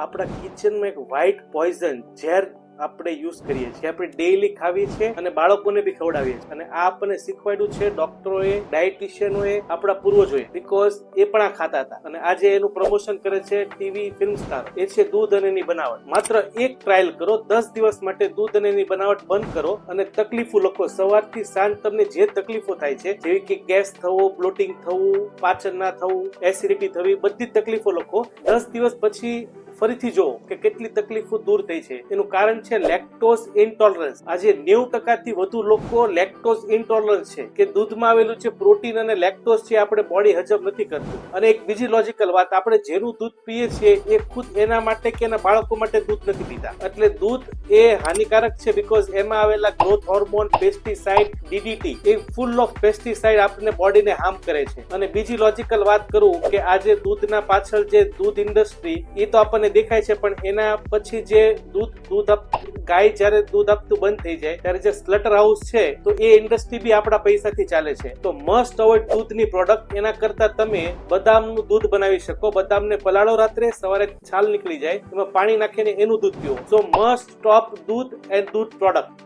આપણા કિચનમાં એક વ્હાઇટ પોઈઝન ઝેર આપણે યુઝ કરીએ છીએ. આપણે ડેઈલી ખાવીએ છીએ અને બાળકોને બી ખવડાવીએ છીએ. અને આ આપણને શીખવાડ્યું છે ડોક્ટરોએ ડાયટિશિયનોએ આપણા પૂર્વજોએ. બીકોઝ એ પણ આ ખાતા હતા. અને આજે એનું પ્રમોશન કરે છે ટીવી ફિલ્મ સ્ટાર એ છે દૂધ અને એની બનાવટ. માત્ર એક ટ્રાયલ કરો, દસ દિવસ માટે દૂધ અને એની બનાવટ બંધ કરો અને તકલીફો લખો. સવારથી સાંજ તમને જે તકલીફો થાય છે, જેવી કે ગેસ થવો બ્લોટિંગ થવું, પાચન ના થવું એસિડિટી થવી, બધી તકલીફો લખો. દસ દિવસ પછી ફરીથી જો કે કેટલી તકલીફો દૂર થઈ છે. એનું કારણ છે લેક્ટોઝ ઇન્ટોલરન્સ આજે નેવું ટકાથી વધુ લોકો લેક્ટોઝ ઇન્ટોલરન્સ છે. કે દૂધમાં આવેલું છે પ્રોટીન અને લેક્ટોઝ છે આપણે બોડી હજમ નથી કરતું. અને એક બીજી લોજિકલ વાત, આપણે જેનું દૂધ પીએ છીએ એ ખુદ એના માટે કે એના બાળકો માટે દૂધ નથી પીતા. એટલે દૂધ એ હાનિકારક છે બીકોઝ એમાં આવેલા ગ્રોથ હોર્મોન પેસ્ટિસાઇડ ડીડીટી એ ફૂલ ઓફ પેસ્ટિસાઇડ આપણને બોડીને હાર્મ કરે છે. અને બીજી લોજિકલ વાત કરું કે આજે દૂધના પાછળ જે દૂધ ઇન્ડસ્ટ્રી એ તો આપણને દેખાય છે, પણ એના પછી જે દૂધ દૂધ ગાય જ્યારે દૂધ આપતું બંધ થઈ જાય, ત્યારે જે સ્લટર હાઉસ છે, તો એ ઇન્ડસ્ટ્રી બી આપણા પૈસાથી ચાલે છે. તો મસ્ટ અવોઇડ દૂધની પ્રોડક્ટ એના કરતા તમે બદામનું દૂધ બનાવી શકો. બદામને પલાળો રાત્રે સવારે છાલ નીકળી જાય, એમાં પાણી નાખીને એનું દૂધ પીવો. સો મસ્ટ સ્ટોપ દૂધ એન્ડ દૂધ પ્રોડક્ટ